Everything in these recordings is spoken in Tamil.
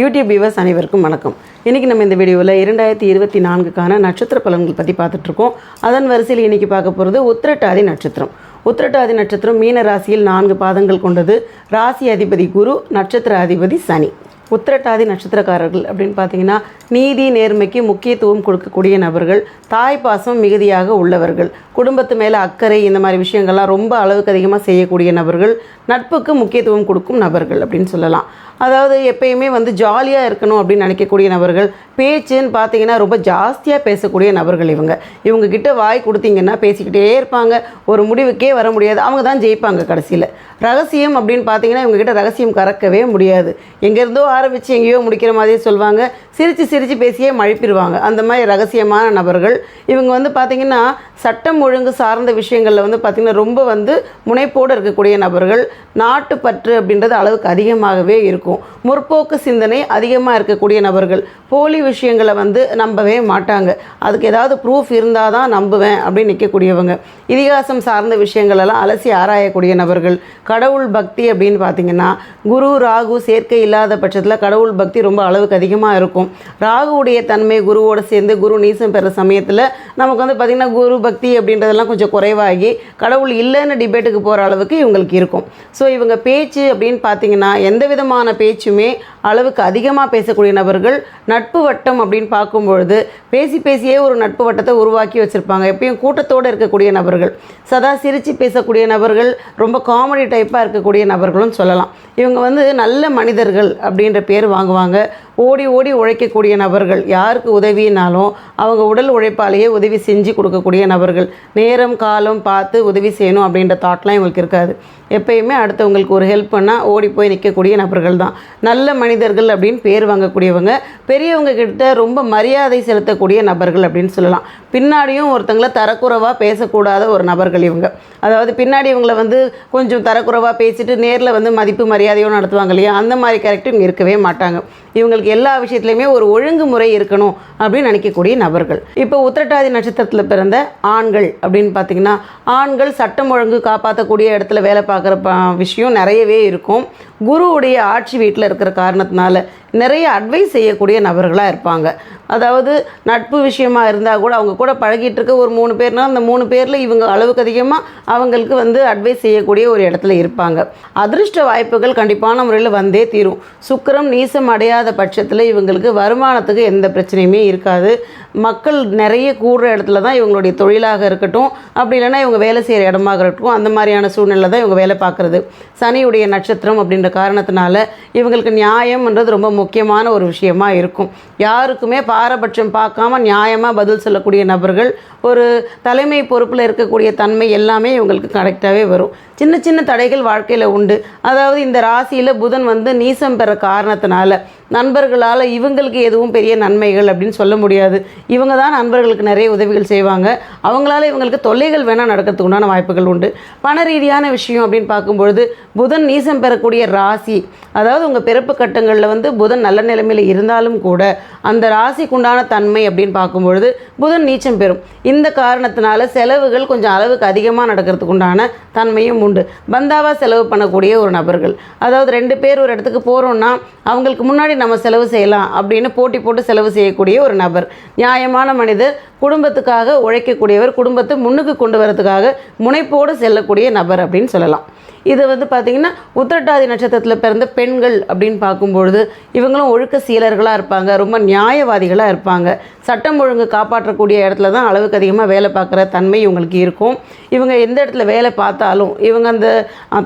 யூடியூப் வியூவர்ஸ் அனைவருக்கும் வணக்கம். இன்றைக்கி நம்ம இந்த வீடியோவில் இரண்டாயிரத்தி இருபத்தி நான்குக்கான நட்சத்திர பலன்கள் பற்றி பார்த்துட்ருக்கோம் அதன் வரிசையில் இன்றைக்கி பார்க்க போகிறது உத்திரட்டாதி நட்சத்திரம். உத்திரட்டாதி நட்சத்திரம் மீன ராசியில் நான்கு பாதங்கள் கொண்டது. ராசி அதிபதி குரு நட்சத்திர அதிபதி சனி. உத்திரட்டாதி நட்சத்திரக்காரர்கள் அப்படின்னு பார்த்தீங்கன்னா நீதி நேர்மைக்கு முக்கியத்துவம் கொடுக்கக்கூடிய நபர்கள் தாய் பாசம் மிகுதியாக உள்ளவர்கள் குடும்பத்து மேலே அக்கறை இந்த மாதிரி விஷயங்கள்லாம் ரொம்ப அளவுக்கு அதிகமாக செய்யக்கூடிய நபர்கள் நட்புக்கு முக்கியத்துவம் கொடுக்கும் நபர்கள் அப்படின்னு சொல்லலாம். அதாவது எப்பயுமே வந்து ஜாலியாக இருக்கணும் அப்படின்னு நினைக்கக்கூடிய நபர்கள் பேச்சுன்னு பார்த்தீங்கன்னா ரொம்ப ஜாஸ்தியாக பேசக்கூடிய நபர்கள் இவங்க. இவங்கக்கிட்ட வாய் கொடுத்தீங்கன்னா பேசிக்கிட்டே இருப்பாங்க. ஒரு முடிவுக்கே வர முடியாது. அவங்க தான் ஜெயிப்பாங்க கடைசியில். ரகசியம் அப்படின்னு பார்த்தீங்கன்னா இவங்க கிட்ட ரகசியம் கறக்கவே முடியாது. எங்கேருந்தோ ஆரம்பித்து எங்கேயோ முடிக்கிற மாதிரியே சொல்லுவாங்க. சிரித்து சிரித்து பேசியே மழுப்பிடுவாங்க. அந்த மாதிரி ரகசியமான நபர்கள். இவங்க வந்து பார்த்திங்கன்னா சட்டம் ஒழுங்கு சார்ந்த விஷயங்களில் வந்து பார்த்திங்கன்னா ரொம்ப வந்து முனைப்போடு இருக்கக்கூடிய நபர்கள். நாட்டுப்பற்று அப்படின்றது அளவுக்கு அதிகமாகவே இருக்கும். முற்போக்கு சிந்தனை அதிகமாக இருக்கக்கூடிய நபர்கள். போலி விஷயங்களை வந்து நம்பவே மாட்டாங்க. அதுக்கு ஏதாவது ப்ரூஃப் இருந்தால் தான் நம்புவேன் அப்படின்னு நிற்கக்கூடியவங்க இதிகாசம் சார்ந்த விஷயங்களெல்லாம் அலசி ஆராயக்கூடிய நபர்கள். கடவுள் பக்தி அப்படின்னு பார்த்தீங்கன்னா குரு ராகு சேர்க்கை இல்லாத பட்சத்தில் கடவுள் பக்தி ரொம்ப அளவுக்கு அதிகமாக இருக்கும். ராகுவுடைய தன்மை குருவோடு சேர்ந்து குரு நீசம் பெற சமயத்தில் நமக்கு வந்து பார்த்திங்கன்னா குரு பக்தி அப்படின்றதெல்லாம் கொஞ்சம் குறைவாகி கடவுள் இல்லைன்னு டிபேட்டுக்கு போகிற அளவுக்கு இவங்களுக்கு இருக்கும். ஸோ இவங்க பேச்சு அப்படின்னு பார்த்தீங்கன்னா எந்த விதமான பேச்சுமே அளவுக்கு அதிகமாக பேசக்கூடிய நபர்கள் நட்பு வட்டம் அப்படின்னு பார்க்கும்பொழுது பேசி பேசியே ஒரு நட்பு வட்டத்தை உருவாக்கி வச்சுருப்பாங்க. எப்பயும் கூட்டத்தோடு இருக்கக்கூடிய நபர்கள் சதா சிரித்து பேசக்கூடிய நபர்கள் ரொம்ப காமெடி டைப்பாக இருக்கக்கூடிய நபர்களும் சொல்லலாம். இவங்க வந்து நல்ல மனிதர்கள் அப்படின்ற பேர் வாங்குவாங்க. ஓடி ஓடி உழைக்கக்கூடிய நபர்கள் யாருக்கு உதவினாலும் அவங்க உடல் உழைப்பாலேயே உதவி செஞ்சு கொடுக்கக்கூடிய நபர்கள். நேரம் காலம் பார்த்து உதவி செய்யணும் அப்படின்ற தாட்லாம் இவங்களுக்கு இருக்காது. எப்பயுமே அடுத்தவங்களுக்கு ஒரு ஹெல்ப் பண்ணால் ஓடி போய் நிற்கக்கூடிய நபர்கள் தான். நல்ல மனித மனிதர்கள் அப்படின்னு பேர் வாங்கக்கூடியவங்க பெரியவங்க கிட்ட ரொம்ப மரியாதை செலுத்தக்கூடிய நபர்கள் அப்படின்னு சொல்லலாம். பின்னாடியும் ஒருத்தங்களை தரக்குறைவாக பேசக்கூடாத ஒரு நபர்கள் இவங்க. அதாவது பின்னாடி இவங்களை வந்து கொஞ்சம் தரக்குறைவாக பேசிட்டு நேரில் வந்து மதிப்பு மரியாதையோடு நடத்துவாங்க இல்லையா? அந்த மாதிரி கேரக்டர் இருக்கவே மாட்டாங்க. இவங்களுக்கு எல்லா விஷயத்துலையுமே ஒரு ஒழுங்குமுறை இருக்கணும் அப்படின்னு நினைக்கக்கூடிய நபர்கள். இப்போ உத்திரட்டாதி நட்சத்திரத்தில் பிறந்த ஆண்கள் அப்படின்னு பார்த்தீங்கன்னா ஆண்கள் சட்டம் ஒழுங்கு காப்பாற்றக்கூடிய இடத்துல வேலை பார்க்குற விஷயம் நிறையவே இருக்கும். குருவுடைய ஆட்சி வீட்டில் இருக்கிற காரணத்தினால நிறைய அட்வைஸ் செய்யக்கூடிய நபர்களாக இருப்பாங்க. அதாவது நட்பு விஷயமா இருந்தால் கூட அவங்க கூட பழகிட்டு இருக்க ஒரு மூணு பேர்னா அந்த மூணு பேரில் இவங்க அளவுக்கு அதிகமாக அவங்களுக்கு வந்து அட்வைஸ் செய்யக்கூடிய ஒரு இடத்துல இருப்பாங்க. அதிர்ஷ்ட வாய்ப்புகள் கண்டிப்பான முறையில் வந்தே தீரும். சுக்கிரம் நீசம் அடையாத பட்சத்தில் இவங்களுக்கு வருமானத்துக்கு எந்த பிரச்சனையுமே இருக்காது. மக்கள் நிறைய கூடுற இடத்துல தான் இவங்களுடைய தொழிலாக இருக்கட்டும். அப்படி இல்லைன்னா இவங்க வேலை செய்கிற இடமாக இருக்கட்டும். அந்த மாதிரியான சூழ்நிலை தான் இவங்க வேலை பார்க்குறது. சனியுடைய நட்சத்திரம் அப்படின்ற காரணத்தினால இவங்களுக்கு நியாயம்ன்றது ரொம்ப முக்கியமான ஒரு விஷயமா இருக்கும். யாருக்குமே பாரபட்சம் பார்க்காம நியாயமாக பதில் சொல்லக்கூடிய நபர்கள் ஒரு தலைமை பொறுப்பில் இருக்கக்கூடிய தன்மை எல்லாமே இவங்களுக்கு கரெக்டாகவே வரும். சின்ன சின்ன தடைகள் வாழ்க்கையில் உண்டு. அதாவது இந்த ராசியில் புதன் வந்து நீசம் பெற காரணத்தினால நண்பர்களால் இவங்களுக்கு எதுவும் பெரிய நன்மைகள் அப்படின்னு சொல்ல முடியாது. இவங்க தான் நண்பர்களுக்கு நிறைய உதவிகள் செய்வாங்க. அவங்களால இவங்களுக்கு தொல்லைகள் வேணால் நடக்கிறதுக்கு உண்டான வாய்ப்புகள் உண்டு. பண ரீதியான விஷயம் அப்படின்னு பார்க்கும்பொழுது புதன் நீசம் பெறக்கூடிய ராசி அதாவது உங்கள் பிறப்பு கட்டங்களில் வந்து புதன் நல்ல நிலைமையில் இருந்தாலும் கூட அந்த ராசிக்குண்டான தன்மை அப்படின்னு பார்க்கும்பொழுது புதன் நீச்சம் பெறும். இந்த காரணத்தினால செலவுகள் கொஞ்சம் அளவுக்கு அதிகமாக நடக்கிறதுக்கு உண்டான தன்மையும் உண்டு. பந்தாவாக செலவு பண்ணக்கூடிய ஒரு நபர்கள். அதாவது ரெண்டு பேர் ஒரு இடத்துக்கு போகிறோன்னா அவங்களுக்கு முன்னாடி நம்ம செலவு செய்யலாம் அப்படின்னு போட்டி போட்டு செலவு செய்யக்கூடிய ஒரு நபர். நியாயமான மனிதர் குடும்பத்துக்காக உழைக்கக்கூடியவர் குடும்பத்தை முன்னுக்கு கொண்டு வரதுக்காக முனைப்போடு செல்லக்கூடிய நபர் அப்படின்னு சொல்லலாம். இது வந்து பார்த்திங்கன்னா உத்திரட்டாதி நட்சத்திரத்தில் பிறந்த பெண்கள் அப்படின்னு பார்க்கும்பொழுது இவங்களும் ஒழுக்க சீலர்களாக இருப்பாங்க ரொம்ப நியாயவாதிகளாக இருப்பாங்க. சட்டம் ஒழுங்கு காப்பாற்றக்கூடிய இடத்துல தான் அளவுக்கு அதிகமாக வேலை பார்க்குற தன்மை இவங்களுக்கு இருக்கும். இவங்க எந்த இடத்துல வேலை பார்த்தாலும் இவங்க அந்த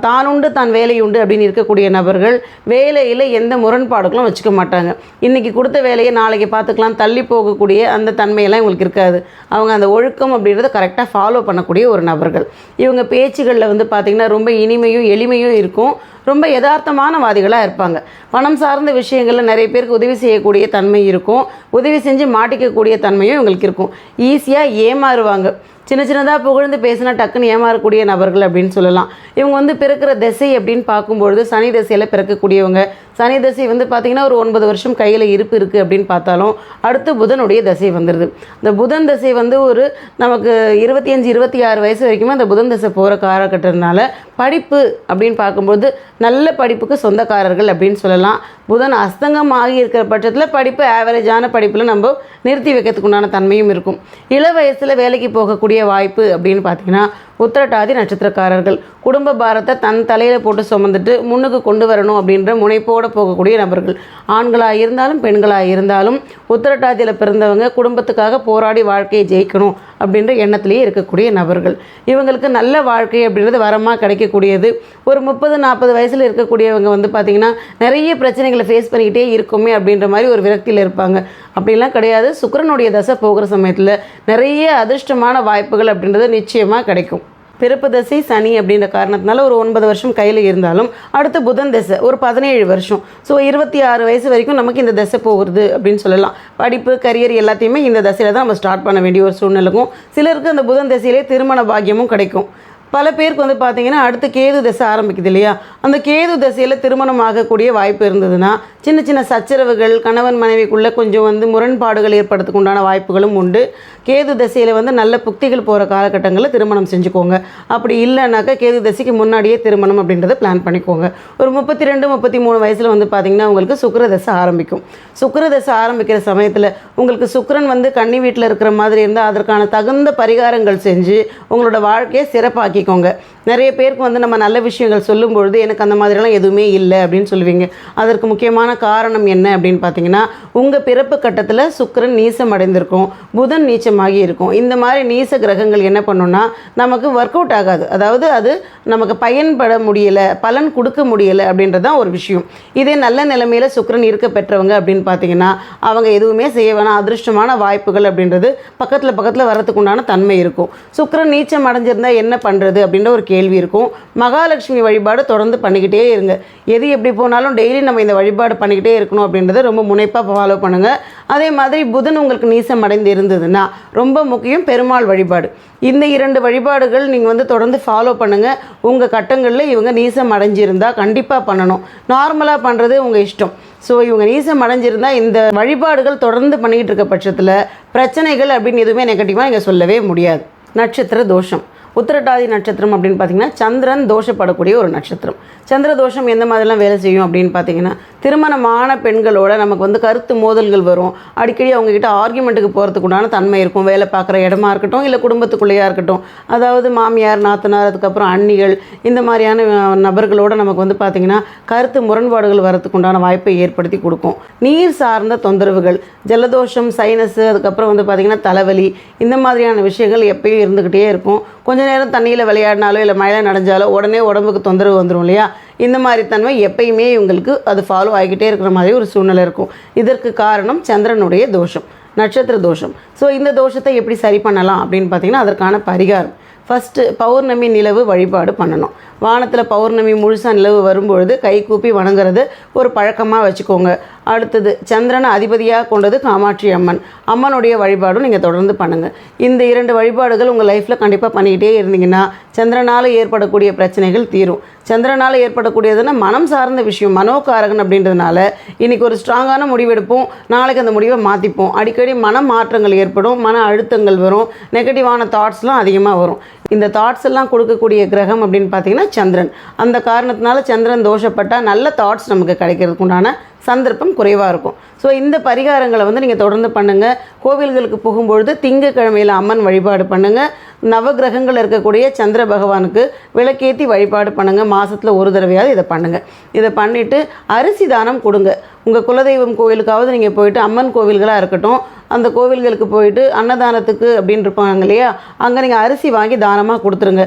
தானுண்டு தான் வேலை உண்டு அப்படின்னு இருக்கக்கூடிய நபர்கள் வேலையில் எந்த முரண்பாடுகளும் வச்சுக்க மாட்டாங்க. இன்றைக்கி கொடுத்த வேலையை நாளைக்கு பார்த்துக்கலாம் தள்ளி போகக்கூடிய அந்த தன்மையெல்லாம் இவங்களுக்கு இருக்காது. அவங்க அந்த ஒழுக்கம் அப்படின்றத கரெக்டாக ஃபாலோ பண்ணக்கூடிய ஒரு நபர்கள். இவங்க பேச்சுகளில் வந்து பார்த்திங்கன்னா ரொம்ப இனிமையும் எளிமையும் இருக்கும். ரொம்ப யதார்த்தமானவாதிகளாக இருப்பாங்க. பணம் சார்ந்த விஷயங்களில் நிறைய பேருக்கு உதவி செய்யக்கூடிய தன்மை இருக்கும். உதவி செஞ்சு மாட்டிக்கக்கூடிய தன்மையும் இவங்களுக்கு இருக்கும். ஈஸியாக ஏமாறுவாங்க. சின்ன சின்னதாக புகழ்ந்து பேசினா டக்குன்னு ஏமாறக்கூடிய நபர்கள் அப்படின்னு சொல்லலாம். இவங்க வந்து பிறக்கிற திசை அப்படின்னு பார்க்கும்பொழுது சனி திசையில் பிறக்கக்கூடியவங்க. சனி தசை வந்து பார்த்திங்கன்னா ஒரு ஒன்பது வருஷம் கையில் இருப்பு இருக்குது அப்படின்னு பார்த்தாலும் அடுத்து புதனுடைய தசை வந்துடுது இந்த புதன் தசை வந்து ஒரு நமக்கு இருபத்தி அஞ்சு இருபத்தி ஆறு வயசு வரைக்குமே அந்த புதன் தசை போகிற காலகட்டத்தினால படிப்பு அப்படின்னு பார்க்கும்போது நல்ல படிப்புக்கு சொந்தக்காரர்கள் அப்படின்னு சொல்லலாம். புதன் அஸ்தங்கம் ஆகி இருக்கிற பட்சத்தில் படிப்பு ஆவரேஜான படிப்பில் நம்ம நிறுத்தி வைக்கிறதுக்கு உண்டான தன்மையும் இருக்கும். இள வயசில் வேலைக்கு போகக்கூடிய வாய்ப்பு அப்படின்னு பார்த்தீங்கன்னா உத்திரட்டாதி நட்சத்திரக்காரர்கள். குடும்ப பாரத்தை தன் தலையில் போட்டு சுமந்துட்டு முன்னுக்கு கொண்டு வரணும் அப்படின்ற முனைப்போடு போகக்கூடிய நபர்கள். ஆண்களாக இருந்தாலும் பெண்களாக இருந்தாலும் உத்திரட்டாதியில் பிறந்தவங்க குடும்பத்துக்காக போராடி வாழ்க்கையை ஜெயிக்கணும் அப்படின்ற எண்ணத்திலேயே இருக்கக்கூடிய நபர்கள். இவங்களுக்கு நல்ல வாழ்க்கை அப்படின்றது வரமாக கிடைக்கக்கூடியது. ஒரு முப்பது நாற்பது வயசில் இருக்கக்கூடியவங்க வந்து பார்த்திங்கன்னா நிறைய பிரச்சனைகளை ஃபேஸ் பண்ணிக்கிட்டே இருக்குமே அப்படின்ற மாதிரி ஒரு விரக்தியில் இருப்பாங்க. அப்படிலாம் கிடையாது. சுக்கரனுடைய தசை போகிற சமயத்தில் நிறைய அதிர்ஷ்டமான வாய்ப்புகள் அப்படின்றது நிச்சயமாக கிடைக்கும். பிறப்பு தசை சனி அப்படின்ற காரணத்தினால ஒரு ஒன்பது வருஷம் கையில் இருந்தாலும் அடுத்து புதன் தசை ஒரு பதினேழு வருஷம். ஸோ இருபத்தி ஆறு வயசு வரைக்கும் நமக்கு இந்த தசை போகுது அப்படின்னு சொல்லலாம். படிப்பு கரியர் எல்லாத்தையுமே இந்த தசையில் தான் நம்ம ஸ்டார்ட் பண்ண வேண்டிய ஒரு சூழ்நிலைக்கும் சிலருக்கு அந்த புதன் தசையிலே திருமண பாக்கியமும் கிடைக்கும். பல பேருக்கு வந்து பார்த்தீங்கன்னா அடுத்து கேது தசை ஆரம்பிக்குது இல்லையா? அந்த கேது தசையில் திருமணம் ஆகக்கூடிய வாய்ப்பு இருந்ததுன்னா சின்ன சின்ன சச்சரவுகள் கணவன் மனைவிக்குள்ளே கொஞ்சம் வந்து முரண்பாடுகள் ஏற்படுறதுக்கு உண்டான வாய்ப்புகளும் உண்டு. கேது தசையில் வந்து நல்ல புக்திகள் போகிற காலகட்டங்களில் திருமணம் செஞ்சுக்கோங்க. அப்படி இல்லைனாக்கா கேது தசைக்கு முன்னாடியே திருமணம் அப்படின்றத பிளான் பண்ணிக்கோங்க. ஒரு முப்பத்தி ரெண்டு முப்பத்தி மூணு வயசில் வந்து பார்த்தீங்கன்னா உங்களுக்கு சுக்கிர தசை ஆரம்பிக்கும். சுக்கிர தசை ஆரம்பிக்கிற சமயத்தில் உங்களுக்கு சுக்கரன் வந்து கன்னி வீட்டில் இருக்கிற மாதிரி இருந்தால் அதற்கான தகுந்த பரிகாரங்கள் செஞ்சு உங்களோட வாழ்க்கையை சிறப்பாக்கிக்கோங்க. நிறைய பேருக்கு வந்து நம்ம நல்ல விஷயங்கள் சொல்லும் பொழுது எனக்கு அந்த மாதிரிலாம் எதுவுமே இல்லை அப்படின்னு சொல்லுவீங்க. அதற்கு முக்கியமான காரணம் என்ன அப்படின்னு பார்த்தீங்கன்னா உங்கள் பிறப்பு கட்டத்தில் சுக்கரன் நீசம் அடைந்திருக்கும் புதன் நீச்சமாகி இருக்கும். இந்த மாதிரி நீச கிரகங்கள் என்ன பண்ணுன்னா நமக்கு ஒர்க் அவுட் ஆகாது. அதாவது அது நமக்கு பயன்பட முடியலை பலன் கொடுக்க முடியலை அப்படின்றது தான் ஒரு விஷயம். இதே நல்ல நிலைமையில் சுக்கரன் இருக்க பெற்றவங்க அப்படின்னு பார்த்தீங்கன்னா அவங்க எதுவுமே செய்ய வேணாம் அதிர்ஷ்டமான வாய்ப்புகள் அப்படின்றது பக்கத்தில் பக்கத்தில் வர்றதுக்கு உண்டான தன்மை இருக்கும். சுக்கரன் நீச்சம் அடைஞ்சிருந்தா என்ன பண்ணுறது அப்படின்ற ஒரு கேள்வி இருக்கும். மகாலட்சுமி வழிபாடு தொடர்ந்து பண்ணிக்கிட்டே இருங்க. எது எப்படி போனாலும் டெய்லி நம்ம இந்த வழிபாடு பண்ணிக்கிட்டே இருக்கணும் அப்படின்றத ரொம்ப முனைப்பாக ஃபாலோ பண்ணுங்கள் அதே மாதிரி புதன் உங்களுக்கு நீசம் அடைந்து இருந்ததுன்னா ரொம்ப முக்கியம் பெருமாள் வழிபாடு. இந்த இரண்டு வழிபாடுகள் நீங்கள் வந்து தொடர்ந்து ஃபாலோ பண்ணுங்கள் உங்கள் கட்டங்களில் இவங்க நீசம் அடைஞ்சிருந்தால் கண்டிப்பாக பண்ணணும். நார்மலாக பண்ணுறது உங்கள் இஷ்டம். ஸோ இவங்க நீசம் அடைஞ்சிருந்தால் இந்த வழிபாடுகள் தொடர்ந்து பண்ணிக்கிட்டு இருக்க பட்சத்தில் பிரச்சனைகள் அப்படின்னு எதுவுமே நெகட்டிவாக இங்கே சொல்லவே முடியாது. நட்சத்திர தோஷம். உத்திரட்டாதி நட்சத்திரம் அப்படின்னு பார்த்தீங்கன்னா சந்திரன் தோஷப்படக்கூடிய ஒரு நட்சத்திரம். சந்திர தோஷம் எந்த மாதிரிலாம் வேலை செய்யும் அப்படின்னு பார்த்தீங்கன்னா திருமணமான பெண்களோட நமக்கு வந்து கருத்து மோதல்கள் வரும். அடிக்கடி அவங்கக்கிட்ட ஆர்குமெண்ட்டுக்கு போகிறதுக்கு உண்டான தன்மை இருக்கும். வேலை பார்க்குற இடமா இருக்கட்டும் இல்லை குடும்பத்துக்குள்ளேயா இருக்கட்டும். அதாவது மாமியார் நாத்தனார் அதுக்கப்புறம் அண்ணிகள் இந்த மாதிரியான நபர்களோட நமக்கு வந்து பார்த்திங்கன்னா கருத்து முரண்பாடுகள் வரத்துக்கு உண்டான வாய்ப்பை ஏற்படுத்தி கொடுக்கும். நீர் சார்ந்த தொந்தரவுகள் ஜலதோஷம் சைனஸ் அதுக்கப்புறம் வந்து பார்த்திங்கன்னா தலைவலி இந்த மாதிரியான விஷயங்கள் எப்பயும் இருந்துக்கிட்டே இருக்கும். கொஞ்ச நேரம் தண்ணியில் விளையாடினாலோ இல்லை மழை நடைஞ்சாலோ உடனே உடம்புக்கு தொந்தரவு வந்துடும் இல்லையா? இந்த மாதிரி தன்மை எப்பயுமே இவங்களுக்கு அது ஃபாலோ ஆகிக்கிட்டே இருக்கிற மாதிரி ஒரு சூழ்நிலை இருக்கும். இதற்கு காரணம் சந்திரனுடைய தோஷம் நட்சத்திர தோஷம். ஸோ இந்த தோஷத்தை எப்படி சரி பண்ணலாம் அப்படின்னு பார்த்தீங்கன்னா அதற்கான பரிகாரம். ஃபஸ்ட்டு பௌர்ணமி நிலவு வழிபாடு பண்ணணும். வானத்தில் பௌர்ணமி முழுசாக நிலவு வரும்பொழுது கைகூப்பி வணங்குறது ஒரு பழக்கமாக வச்சுக்கோங்க. அடுத்தது சந்திரனை அதிபதியாக கொண்டது காமாட்சி அம்மன். அம்மனுடைய வழிபாடும் நீங்கள் தொடர்ந்து பண்ணுங்கள் இந்த இரண்டு வழிபாடுகள் உங்கள் லைஃப்பில் கண்டிப்பாக பண்ணிக்கிட்டே இருந்தீங்கன்னா சந்திரனால் ஏற்படக்கூடிய பிரச்சனைகள் தீரும். சந்திரனால் ஏற்படக்கூடியதுன்னா மனம் சார்ந்த விஷயம் மனோகாரகன் அப்படின்றதுனால இன்றைக்கி ஒரு ஸ்ட்ராங்கான முடிவெடுப்போம் நாளைக்கு அந்த முடிவை மாற்றிப்போம் அடிக்கடி மன மாற்றங்கள் ஏற்படும் மன அழுத்தங்கள் வரும் நெகட்டிவான தாட்ஸ்லாம் அதிகமாக வரும். இந்த தாட்ஸ் எல்லாம் கொடுக்கக்கூடிய கிரகம் அப்படின்னு பார்த்தீங்கன்னா சந்திரன். அந்த காரணத்தினால சந்திரன் தோஷப்பட்டால் நல்ல தாட்ஸ் நமக்கு கிடைக்கிறதுக்கு உண்டான சந்தர்ப்பம் குறைவாக இருக்கும். ஸோ இந்த பரிகாரங்களை வந்து நீங்கள் தொடர்ந்து பண்ணுங்கள் கோவில்களுக்கு போகும்பொழுது திங்கக்கிழமையில் அம்மன் வழிபாடு பண்ணுங்கள் நவகிரகங்கள் இருக்கக்கூடிய சந்திர பகவானுக்கு விளக்கேற்றி வழிபாடு பண்ணுங்கள் மாதத்தில் ஒரு தடவையாவது இதை பண்ணுங்கள் இதை பண்ணிவிட்டு அரிசி தானம் கொடுங்க. உங்கள் குலதெய்வம் கோவிலுக்காவது நீங்கள் போயிட்டு அம்மன் கோவில்களாக இருக்கட்டும் அந்த கோவில்களுக்கு போயிட்டு அன்னதானத்துக்கு அப்படின்னு இருப்பாங்க இல்லையா? அங்கே நீங்கள் அரிசி வாங்கி தானமாக கொடுத்துருங்க.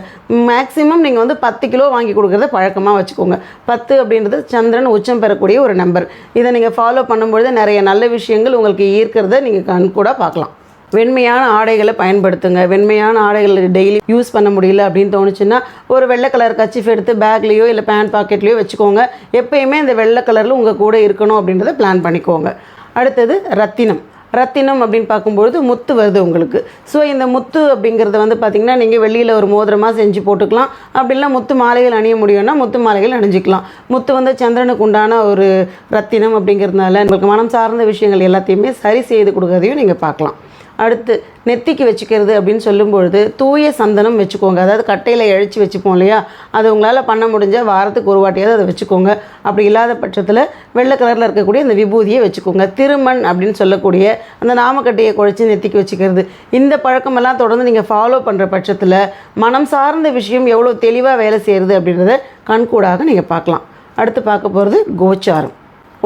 மேக்ஸிமம் நீங்கள் வந்து பத்து கிலோ வாங்கி கொடுக்குறத பழக்கமாக வச்சுக்கோங்க. பத்து அப்படின்றது சந்திரன் உச்சம் பெறக்கூடிய ஒரு நம்பர் இதை நீங்கள் ஃபாலோ பண்ணும்பொழுது நிறைய நல்ல விஷயங்கள் உங்களுக்கு ஈர்க்கிறத நீங்கள் கண் கூட பார்க்கலாம். வெண்மையான ஆடைகளை பயன்படுத்துங்க. வெண்மையான ஆடைகளை டெய்லி யூஸ் பண்ண முடியல அப்படின்னு தோணுச்சுன்னா ஒரு வெள்ளை கலர் கச்சிஃப் எடுத்து பேக்லேயோ இல்லை பேண்ட் பாக்கெட்லேயோ வச்சுக்கோங்க. எப்பயுமே இந்த வெள்ளை கலரில் உங்கள் கூட இருக்கணும் அப்படின்றத பிளான் பண்ணிக்கோங்க. அடுத்தது ரத்தினம். ரத்தினம் அப்படின்னு பார்க்கும்பொழுது முத்து வருது உங்களுக்கு. ஸோ இந்த முத்து அப்படிங்கிறத வந்து பார்த்திங்கன்னா நீங்கள் வெளியில் ஒரு மோதிரமாக செஞ்சு போட்டுக்கலாம். அப்படின்னா முத்து மாலைகள் அணிய முடியும்னா முத்து மாலைகள் அணிஞ்சிக்கலாம். முத்து வந்து சந்திரனுக்கு உண்டான ஒரு ரத்தினம் அப்படிங்கிறதுனால உங்களுக்கு மனம் சார்ந்த விஷயங்கள் எல்லாத்தையுமே சரி செய்து கொடுக்கறதையும் நீங்கள் பார்க்கலாம். அடுத்து நெத்திக்கு வச்சுக்கிறது அப்படின்னு சொல்லும்பொழுது தூய சந்தனம் வச்சுக்கோங்க. அதாவது கட்டையில் இழைச்சி வச்சுப்போம் இல்லையா? அது உங்களால் பண்ண முடிஞ்சால் வாரத்துக்கு ஒரு வாட்டியாவது அதை வச்சுக்கோங்க. அப்படி இல்லாத பட்சத்தில் வெள்ளை கலரில் இருக்கக்கூடிய அந்த விபூதியை வச்சுக்கோங்க. திருமண் அப்படின்னு சொல்லக்கூடிய அந்த நாமக்கட்டையை குழைச்சி நெத்திக்கு வச்சுக்கிறது. இந்த பழக்கமெல்லாம் தொடர்ந்து நீங்கள் ஃபாலோ பண்ணுற பட்சத்தில் மனம் சார்ந்த விஷயம் எவ்வளோ தெளிவாக வேலை செய்கிறது அப்படின்றத கண்கூடாக நீங்கள் பார்க்கலாம். அடுத்து பார்க்க போகிறது கோச்சாரம்.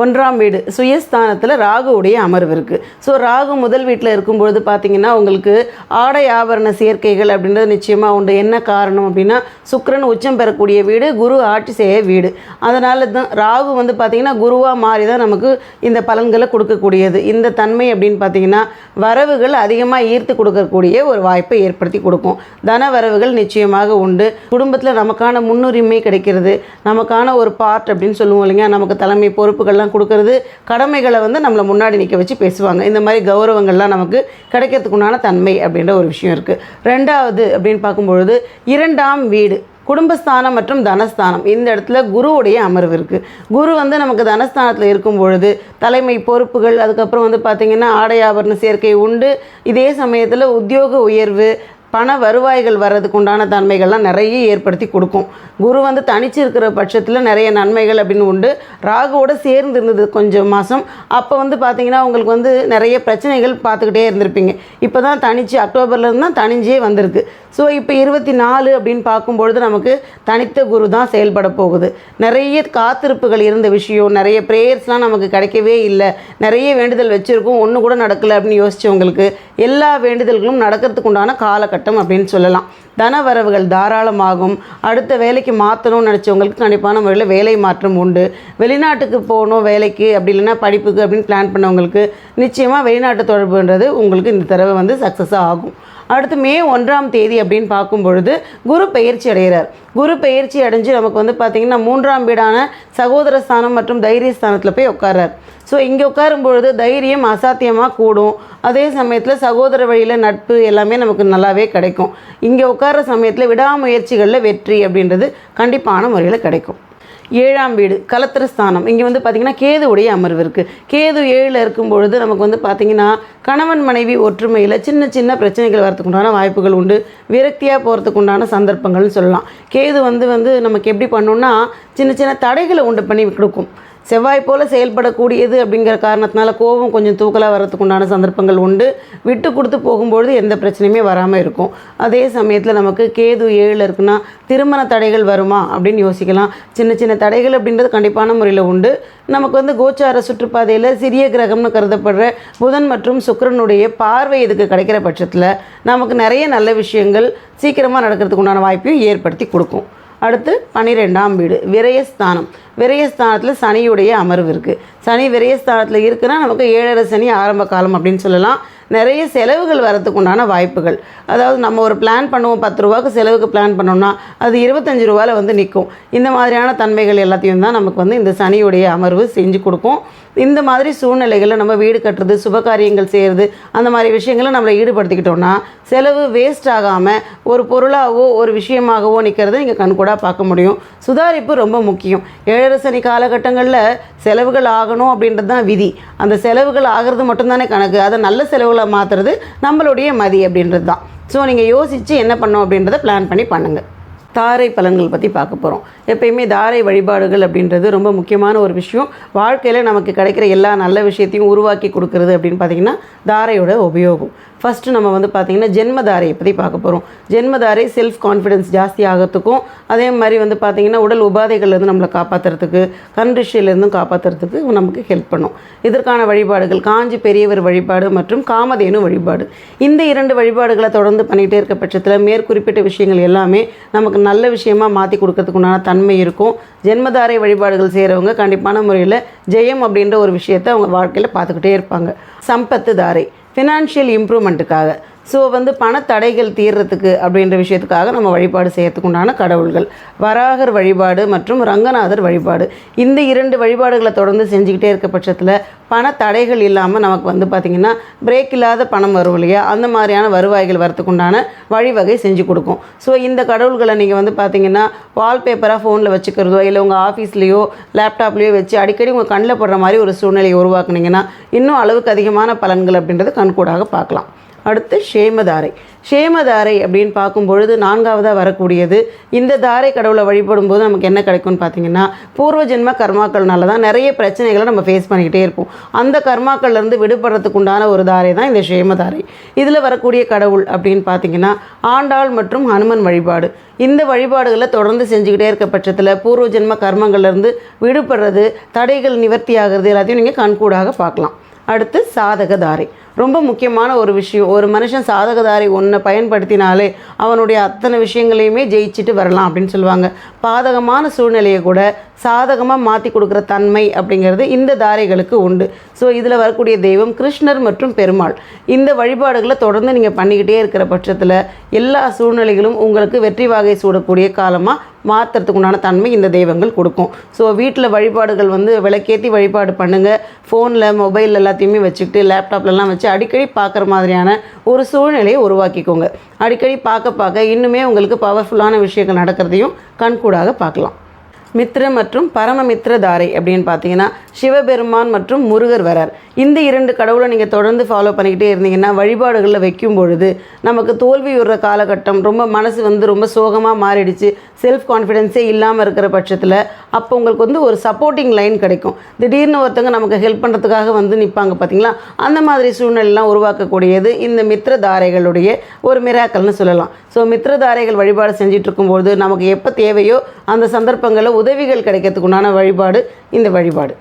ஒன்றாம் வீடு சுயஸ்தானத்தில் ராகுவுடைய அமர்வு இருக்குது ஸோ ராகு முதல் வீட்டில் இருக்கும்பொழுது பார்த்தீங்கன்னா உங்களுக்கு ஆடை ஆபரண சேர்க்கைகள் அப்படின்றது நிச்சயமாக உண்டு. என்ன காரணம் அப்படின்னா சுக்கரன் உச்சம் பெறக்கூடிய வீடு குரு ஆட்சி செய்ய வீடு. அதனால தான் ராகு வந்து பார்த்திங்கன்னா குருவாக மாறி தான் நமக்கு இந்த பலன்களை கொடுக்கக்கூடியது. இந்த தன்மை அப்படின்னு பார்த்தீங்கன்னா வரவுகள் அதிகமாக ஈர்த்து கொடுக்கக்கூடிய ஒரு வாய்ப்பை ஏற்படுத்தி கொடுக்கும். தன வரவுகள் நிச்சயமாக உண்டு. குடும்பத்தில் நமக்கான முன்னுரிமை கிடைக்கிறது. நமக்கான ஒரு பார்ட் அப்படின்னு சொல்லுவோம் இல்லைங்க நமக்கு தலைமை பொறுப்புகள்லாம் கொடுக்கறது கடமைகளை வந்து நம்மளை முன்னாடி நிற்க வச்சு பேசுவாங்க. இந்த மாதிரி கௌரவங்கள்லாம் நமக்கு கிடைக்கிறதுக்குண்டான தன்மை அப்படின்ற ஒரு விஷயம் இருக்குது ரெண்டாவது அப்படின்னு பார்க்கும்பொழுது இரண்டாம் வீடு குடும்பஸ்தானம் மற்றும் தனஸ்தானம். இந்த இடத்துல குருவுடைய அமர்வு இருக்குது குரு வந்து நமக்கு தனஸ்தானத்தில் இருக்கும் பொழுது தலைமை பொறுப்புகள் அதுக்கப்புறம் வந்து பார்த்திங்கன்னா ஆடை ஆபரண சேர்க்கை உண்டு. இதே சமயத்தில் உத்தியோக உயர்வு பண வருவாய்கள் வர்றதுக்கு உண்டான தன்மைகள்லாம் நிறைய ஏற்படுத்தி கொடுக்கும். குரு வந்து தனிச்சு இருக்கிற பட்சத்தில் நிறைய நன்மைகள் அப்படின்னு உண்டு. ராகுவோட சேர்ந்து இருந்தது கொஞ்சம் மாதம் அப்போ வந்து பார்த்தீங்கன்னா உங்களுக்கு வந்து நிறைய பிரச்சனைகள் பார்த்துக்கிட்டே இருந்திருப்பீங்க. இப்போ தான் தனிச்சு அக்டோபர்லேருந்து தான் தனிஞ்சே வந்திருக்கு. ஸோ இப்போ இருபத்தி நாலு அப்படின்னு பார்க்கும்பொழுது நமக்கு தனித்த குரு தான் செயல்பட போகுது. நிறைய காத்திருப்புகள் இருந்த விஷயம் நிறைய ப்ரேயர்ஸ்லாம் நமக்கு கிடைக்கவே இல்லை. நிறைய வேண்டுதல் வச்சுருக்கோம். ஒன்று கூட நடக்கலை அப்படின்னு யோசிச்சவங்களுக்கு எல்லா வேண்டுதல்களும் நடக்கிறதுக்கு உண்டான காலகட்டம். அப்படின்னு சொல்லலாம். தன வரவுகள் தாராளமாகும். அடுத்த வேலைக்கு மாற்றணும்னு நினச்சவங்களுக்கு கண்டிப்பான முறையில் வேலை மாற்றம் உண்டு. வெளிநாட்டுக்கு போகணும் வேலைக்கு அப்படி இல்லைன்னா படிப்புக்கு அப்படின்னு பிளான் பண்ணவங்களுக்கு நிச்சயமாக வெளிநாட்டு தொடர்புன்றது உங்களுக்கு இந்த தடவை வந்து சக்ஸஸாக ஆகும். அடுத்து மே ஒன்றாம் தேதி அப்படின்னு பார்க்கும் பொழுது குரு பயிற்சி அடைகிறார். குரு பயிற்சி அடைஞ்சு நமக்கு வந்து பார்த்திங்கன்னா மூன்றாம் வீடான சகோதர ஸ்தானம் மற்றும் தைரிய ஸ்தானத்தில் போய் உட்கார்றார். ஸோ இங்கே உட்காரும் பொழுது தைரியம் அசாத்தியமாக கூடும். அதே சமயத்தில் சகோதர வழியில் நட்பு எல்லாமே நமக்கு நல்லாவே கிடைக்கும். இங்கே உட்கார சமயத்தில் விடாமுயற்சிகளில் வெற்றி அப்படின்றது கண்டிப்பான முறையில் கிடைக்கும். ஏழாம் வீடு கலத்திரஸ்தானம் இங்கே வந்து பார்த்திங்கன்னா கேதுவுடைய அமர்வு இருக்குது கேது ஏழில் இருக்கும் பொழுது நமக்கு வந்து பார்த்திங்கன்னா கணவன் மனைவி ஒற்றுமையில் சின்ன சின்ன பிரச்சனைகள் வரதுக்கு உண்டான வாய்ப்புகள் உண்டு. விரக்தியாக போகிறதுக்கு உண்டான சந்தர்ப்பங்கள்னு சொல்லலாம். கேது வந்து வந்து நமக்கு எப்படி பண்ணோம்னா சின்ன சின்ன தடைகளை உண்டு பண்ணி கொடுக்கும். செவ்வாய் போல் செயல்படக்கூடியது அப்படிங்கிற காரணத்தினால கோபம் கொஞ்சம் தூக்கலாக வர்றதுக்கு உண்டான சந்தர்ப்பங்கள் உண்டு. விட்டு கொடுத்து போகும்பொழுது எந்த பிரச்சனையுமே வராமல் இருக்கும். அதே சமயத்தில் நமக்கு கேது ஏழில் இருக்குன்னா திருமண தடைகள் வருமா அப்படின்னு யோசிக்கலாம். சின்ன சின்ன தடைகள் அப்படின்றது கண்டிப்பான முறையில் உண்டு. நமக்கு வந்து கோச்சார சுற்றுப்பாதையில் சிறிய கிரகம்னு கருதப்படுற புதன் மற்றும் சுக்கிரனுடைய பார்வை இதுக்கு கிடைக்கிற பட்சத்தில் நமக்கு நிறைய நல்ல விஷயங்கள் சீக்கிரமாக நடக்கிறதுக்கு உண்டான வாய்ப்பையும் ஏற்படுத்தி கொடுக்கும். அடுத்து பன்னிரெண்டாம் வீடு விரயஸ்தானம். விரயஸ்தானத்தில் சனியுடைய அமர்வு இருக்குது சனி விரயஸ்தானத்தில் இருக்குன்னா நமக்கு ஏழரை சனி ஆரம்ப காலம் அப்படின்னு சொல்லலாம். நிறைய செலவுகள் வரதுக்கு உண்டான வாய்ப்புகள். அதாவது நம்ம ஒரு பிளான் பண்ணுவோம் பத்து ரூபாய்க்கு செலவுக்கு பிளான் பண்ணோம்னா அது இருபத்தஞ்சி ரூபாயில் வந்து நிற்கும் இந்த மாதிரியான தன்மைகள் எல்லாத்தையும் தான் நமக்கு வந்து இந்த சனியுடைய அமர்வு செஞ்சு கொடுக்கும். இந்த மாதிரி சூழ்நிலைகளில் நம்ம வீடு கட்டுறது சுபகாரியங்கள் செய்கிறது அந்த மாதிரி விஷயங்களை நம்மளை ஈடுபடுத்திக்கிட்டோம்னா செலவு வேஸ்ட் ஆகாமல் ஒரு பொருளாகவோ ஒரு விஷயமாகவோ நிற்கிறத நீங்கள் கண்கூடாக பார்க்க முடியும். சுதாரிப்பு ரொம்ப முக்கியம். ஏழரை சனி காலகட்டங்களில் செலவுகள் ஆகணும் அப்படின்றது தான் விதி. அந்த செலவுகள் ஆகிறது மட்டும்தானே கணக்கு. அதை நல்ல செலவுகள் மாற்றுறது நம்மளுடைய மதி அப்படின்றது தான் ஸோ நீங்கள் யோசித்து என்ன பண்ணோம் அப்படின்றத பிளான் பண்ணி பண்ணுங்கள் தாரை பலன்கள் பற்றி பார்க்க போகிறோம் எப்பயுமே தாரை வழிபாடுகள் அப்படின்றது ரொம்ப முக்கியமான ஒரு விஷயம். வாழ்க்கையில் நமக்கு கிடைக்கிற எல்லா நல்ல விஷயத்தையும் உருவாக்கி கொடுக்கறது அப்படின்னு பார்த்திங்கன்னா தாரையோட உபயோகம். ஃபஸ்ட்டு நம்ம வந்து பார்த்திங்கன்னா ஜென்மதாரையை பற்றி பார்க்க போகிறோம் ஜென்மதாரை செல்ஃப் கான்ஃபிடென்ஸ் ஜாஸ்தி ஆகிறதுக்கும் அதே மாதிரி வந்து பார்த்திங்கன்னா உடல் உபாதைகள்லேருந்து நம்மளை காப்பாற்றுறதுக்கு கண்ட்ரிஷியிலேருந்தும் காப்பாற்றுறதுக்கு நமக்கு ஹெல்ப் பண்ணும். இதற்கான வழிபாடுகள் காஞ்சி பெரியவர் வழிபாடு மற்றும் காமதேனு வழிபாடு. இந்த இரண்டு வழிபாடுகளை தொடர்ந்து பண்ணிகிட்டே இருக்க பட்சத்தில் மேற்குறிப்பிட்ட விஷயங்கள் எல்லாமே நமக்கு நல்ல விஷயமா மாற்றி கொடுக்கறதுக்குண்டான தன்மை இருக்கும். ஜென்மதாரை வழிபாடுகள் செய்கிறவங்க கண்டிப்பான முறையில் ஜெயம் அப்படின்ற ஒரு விஷயத்தை அவங்க வாழ்க்கையில் பார்த்துக்கிட்டே இருப்பாங்க. சம்பத்து தாரை ஃபினான்ஷியல் இம்ப்ரூவ்மெண்ட்டுக்காக ஸோ வந்து பணத்தடைகள் தீர்றதுக்கு அப்படின்ற விஷயத்துக்காக நம்ம வழிபாடு செய்யறதுக்குண்டான கடவுள்கள். வராகர் வழிபாடு மற்றும் ரங்கநாதர் வழிபாடு. இந்த இரண்டு வழிபாடுகளை தொடர்ந்து செஞ்சுக்கிட்டே இருக்க பட்சத்தில் பணத்தடைகள் இல்லாமல் நமக்கு வந்து பார்த்திங்கன்னா பிரேக் இல்லாத பணம் வரும் இல்லையா? அந்த மாதிரியான வருவாய்கள் வரத்துக்கு உண்டான வழிவகை செஞ்சு கொடுக்கும். ஸோ இந்த கடவுள்களை நீங்கள் வந்து பார்த்தீங்கன்னா வால்பேப்பராக ஃபோனில் வச்சுக்கிறதோ இல்லை உங்கள் ஆஃபீஸ்லேயோ லேப்டாப்லேயோ வச்சு அடிக்கடி உங்கள் கண்ணில் படுற மாதிரி ஒரு சூழ்நிலையை உருவாக்குனீங்கன்னா இன்னும் அளவுக்கு அதிகமான பலன்கள் அப்படின்றது கண்கூடாக பார்க்கலாம். அடுத்து ஷேமதாரை. ஷேமதாரை அப்படின்னு பார்க்கும் பொழுது நான்காவதாக வரக்கூடியது. இந்த தாரை கடவுளை வழிபடும் போது நமக்கு என்ன கிடைக்கும்னு பார்த்தீங்கன்னா பூர்வ ஜென்ம கர்மாக்கள்னால தான் நிறைய பிரச்சனைகளை நம்ம ஃபேஸ் பண்ணிக்கிட்டே இருப்போம். அந்த கர்மாக்கள்லேருந்து விடுபடுறதுக்கு உண்டான ஒரு தாரை தான் இந்த ஷேமதாரை. இதில் வரக்கூடிய கடவுள் அப்படின்னு பார்த்தீங்கன்னா ஆண்டாள் மற்றும் ஹனுமன் வழிபாடு. இந்த வழிபாடுகளை தொடர்ந்து செஞ்சுக்கிட்டே இருக்க பட்சத்தில் பூர்வ ஜென்ம கர்மங்கள்லேருந்து விடுபடுறது தடைகள் நிவர்த்தி ஆகிறது எல்லாத்தையும் நீங்கள் கண்கூடாக பார்க்கலாம். அடுத்து சாதக தாரை ரொம்ப முக்கியமான ஒரு விஷயம். ஒரு மனுஷன் சாதகதாரி ஒன்றை பயன்படுத்தினாலே அவனுடைய அத்தனை விஷயங்களையுமே ஜெயிச்சுட்டு வரலாம் அப்படின்னு சொல்லுவாங்க. பாதகமான சூழ்நிலையை கூட சாதகமாக மாற்றி கொடுக்குற தன்மை அப்படிங்கிறது இந்த தாரைகளுக்கு உண்டு. ஸோ இதில் வரக்கூடிய தெய்வம் கிருஷ்ணர் மற்றும் பெருமாள். இந்த வழிபாடுகளை தொடர்ந்து நீங்கள் பண்ணிக்கிட்டே இருக்கிற பட்சத்தில் எல்லா சூழ்நிலைகளும் உங்களுக்கு வெற்றி வாகை சூடக்கூடிய காலமாக மாற்றுறதுக்கு உண்டான தன்மை இந்த தெய்வங்கள் கொடுக்கும். ஸோ வீட்டில் வழிபாடுகள் வந்து விளக்கேற்றி வழிபாடு பண்ணுங்கள் ஃபோனில் மொபைல் எல்லாத்தையுமே வச்சுக்கிட்டு லேப்டாப்லலாம் வச்சு அடிக்கடி பார்க்குற மாதிரியான ஒரு சூழ்நிலையை உருவாக்கிக்கோங்க. அடிக்கடி பார்க்க பார்க்க இன்னுமே உங்களுக்கு பவர்ஃபுல்லான விஷயங்கள் நடக்கிறதையும் கண்கூடாக பார்க்கலாம். மித்ர மற்றும் பரமமித்ர தாரை அப்படின்னு பார்த்தீங்கன்னா சிவபெருமான் மற்றும் முருகர் வரார். இந்த இரண்டு கடவுளை நீங்கள் தொடர்ந்து ஃபாலோ பண்ணிக்கிட்டே இருந்தீங்கன்னா வழிபாடுகளில் வைக்கும் பொழுது நமக்கு தோல்வியுற காலகட்டம் ரொம்ப மனசு வந்து ரொம்ப சோகமாக மாறிடுச்சு. செல்ஃப் கான்ஃபிடென்ஸே இல்லாமல் இருக்கிற பட்சத்தில் அப்போ உங்களுக்கு வந்து ஒரு சப்போர்ட்டிங் லைன் கிடைக்கும். திடீர்னு ஒருத்தங்க நமக்கு ஹெல்ப் பண்ணுறதுக்காக வந்து நிற்பாங்க பார்த்தீங்களா? அந்த மாதிரி சூழ்நிலைலாம் உருவாக்கக்கூடியது இந்த மித்ர தாரைகளுடைய ஒரு மிராக்கல்னு சொல்லலாம். ஸோ மித்ர தாரைகள் வழிபாடு செஞ்சுட்டு இருக்கும்போது நமக்கு எப்போ தேவையோ அந்த சந்தர்ப்பங்களை உதவிகள் கிடைக்கிறதுக்குண்டான வழிபாடு இந்த வழிபாடு.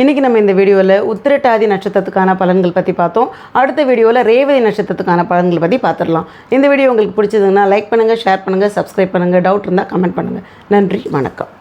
இன்றைக்கி நம்ம இந்த வீடியோவில் உத்திரட்டாதி நட்சத்திரத்துக்கான பலன்கள் பற்றி பார்த்தோம். அடுத்த வீடியோவில் ரேவதி நட்சத்திரத்துக்கான பலன்கள் பற்றி பார்த்துடலாம். இந்த வீடியோ உங்களுக்கு பிடிச்சதுன்னா லைக் பண்ணுங்கள் ஷேர் பண்ணுங்கள் சப்ஸ்கிரைப் பண்ணுங்கள் டவுட் இருந்தால் கமெண்ட் பண்ணுங்கள் நன்றி வணக்கம்.